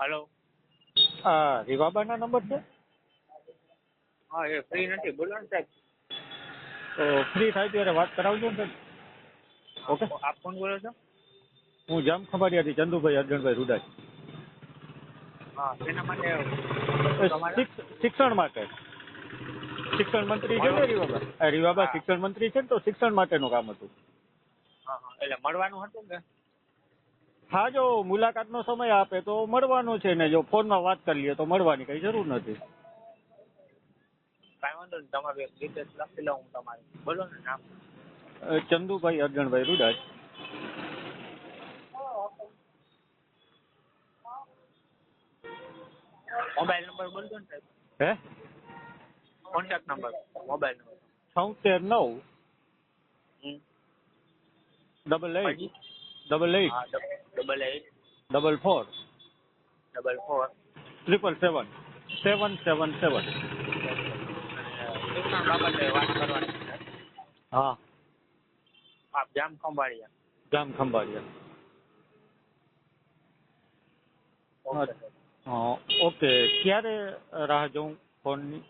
Hello આ રીવાબાના number છે? હા એ ફ્રી નથી. બોલો ને સાહેબ. તો ફ્રી થાય ત્યારે વાત કરાવજો ને સાહેબ. ઓકે આપ કોણ બોલો છો? હું જામ ખંભાળિયાથી ચંદુભાઈ અર્જણભાઈ રૂડાજ હા એના માટે શિક્ષણ માટે. શિક્ષણ મંત્રી છે ને રીવાબા? રીવાબા શિક્ષણ મંત્રી છે ને તો શિક્ષણ માટેનું કામ હતું. એટલે મળવાનું હતું કે હા જો મુલાકાતનો સમય આપે તો મળવાનું છે ને જો ફોનમાં વાત કરી લઈએ તો મળવાની કઈ જરૂર નથી. કાંઈ વાંધો નહીં તમારું એક ડિટેલ્સ લખી લઉં હું તમારે. બોલો ને નામ. ચંદુભાઈ અર્જણભાઈ રૂડાજ. મોબાઈલ નંબર બોલજો ને સાહેબ. હે? Contact number mobile number. છોતેર નવ. હમ. Double eight. પછી? Double eight double eight double four double four triple seven seven seven seven બાબતે વાત કરવાની છે હા. આપ જામ ખંભાળિયા. જામ ખંભાળિયા. ઓકે. ક્યારે રાહ જોઉં ફોનની?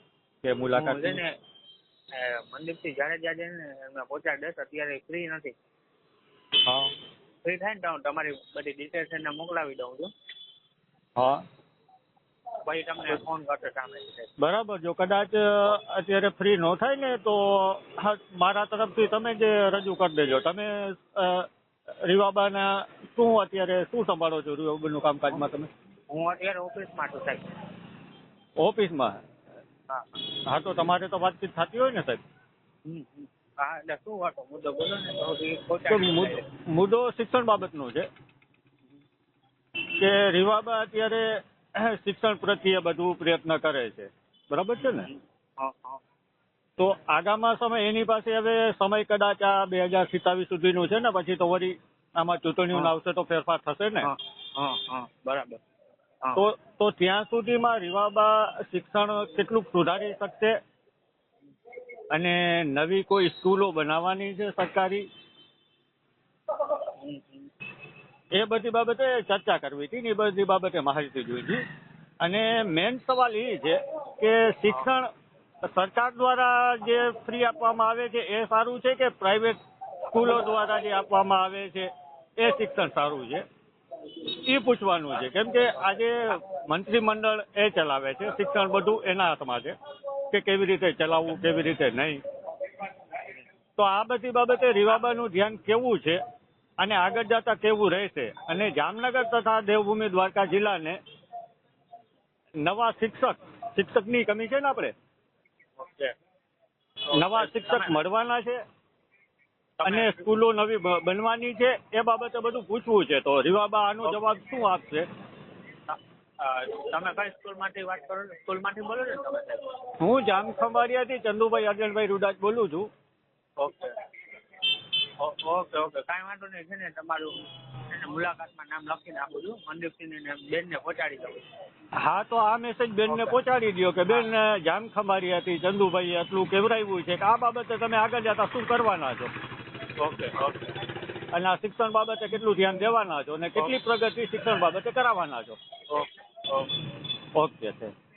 કે મુલાકાત ને મનદીપસિંહ જાડેજા છે ને એમને પહોંચાડી દેશ અત્યારે ફ્રી નથી. હા. ફ્રી થાય ને તો હું તમારી બધી ડિટેલ્સ એને મોકલાવી દઉં છું. હા. પછી તમને ફોન કરશે સામે બરાબર. જો કદાચ અત્યારે ફ્રી ન થાય ને તો હા, મારા તરફથી તમે જે રજૂ કરી દેજો. તમે રીવાબાના શું અત્યારે શું સંભાળો છો રીવાબાનું કામકાજમાં તમે? હું અત્યારે ઓફિસમાં છું સાહેબ. ઓફિસમાં? હા. હા તો તમારે તો વાતચીત થતી હોય ને સાહેબ? હમ, હમ. હા એટલે શું હતો મુદ્દો બોલો ને તો. મુદ્દો શિક્ષણ બાબતનો છે કે રીવાબા અત્યારે શિક્ષણ પ્રત્યે બધું પ્રયત્ન કરે છે. બરાબર છે ને? તો આગામા સમય એની પાસે હવે સમય કદાચ આ બે હજાર સિત્તાવીસ સુધીનું છે ને પછી તો વળી આમાં ચૂંટણીઓ. આવશે તો ફેરફાર થશે ને? બરાબર. તો તો ત્યાં સુધીમાં રીવાબા શિક્ષણ કેટલું સુધારી શકશે? અને નવી કોઈ સ્કૂલો બનાવવાની છે સરકારી. એ બધી બાબતે ચર્ચા કરવી હતી ને એ બધી બાબતે માહિતી જોઈતી અને મેન સવાલ એ છે કે શિક્ષણ સરકાર દ્વારા જે ફ્રી આપવામાં આવે છે, એ સારું છે કે પ્રાઇવેટ સ્કૂલો દ્વારા જે આપવામાં આવે છે, એ શિક્ષણ સારું છે? એ પૂછવાનું છે. કેમ કે આજે મંત્રીમંડળ એ ચલાવે છે શિક્ષણ બધું એના હાથમાં છે. કે કેવી રીતે ચલાવવું કેવી રીતે નહીં. તો આ બધી બાબતે રીવાબાનું ધ્યાન કેવું છે અને આગળ જતા કેવું રહેશે? અને જામનગર તથા દેવભૂમિ દ્વારકા જિલ્લાને નવા શિક્ષક શિક્ષકની કમી છે ને આપણે? નવા શિક્ષક મળવાના છે અને સ્કૂલો નવી બનવાની છે એ બાબતે બધું પૂછવું છે. તો રીવાબા આનો જવાબ શું આપશે? તમે કઈ સ્કૂલમાંથી વાત કરો સ્કૂલ સ્કૂલમાંથી બોલો ને તમે? સાહેબ હું જામખંભાળિયાથી ચંદુભાઈ અર્જનભાઈ રૂડાજ બોલું છું. ઓકે. Okay okay. કાંઈ વાંધો નહીં છે ને? તમારું એને મુલાકાતમાં નામ લખીને આપું છું. મનદીપસિંહને ને બેનને પહોંચાડી દઉં. હા તો આ મેસેજ બેનને પહોંચાડી દો કે બેન જામ હતી ચંદુભાઈ આટલું કેવરાવ્યું છે કે આ બાબતે તમે આગળ જતા શું કરવાના છો? Okay okay. અને આ શિક્ષણ બાબતે કેટલું ધ્યાન દેવાના છો અને કેટલી પ્રગતિ શિક્ષણ બાબતે કરાવવાના છો? ઓકે. ઓકે સાહેબ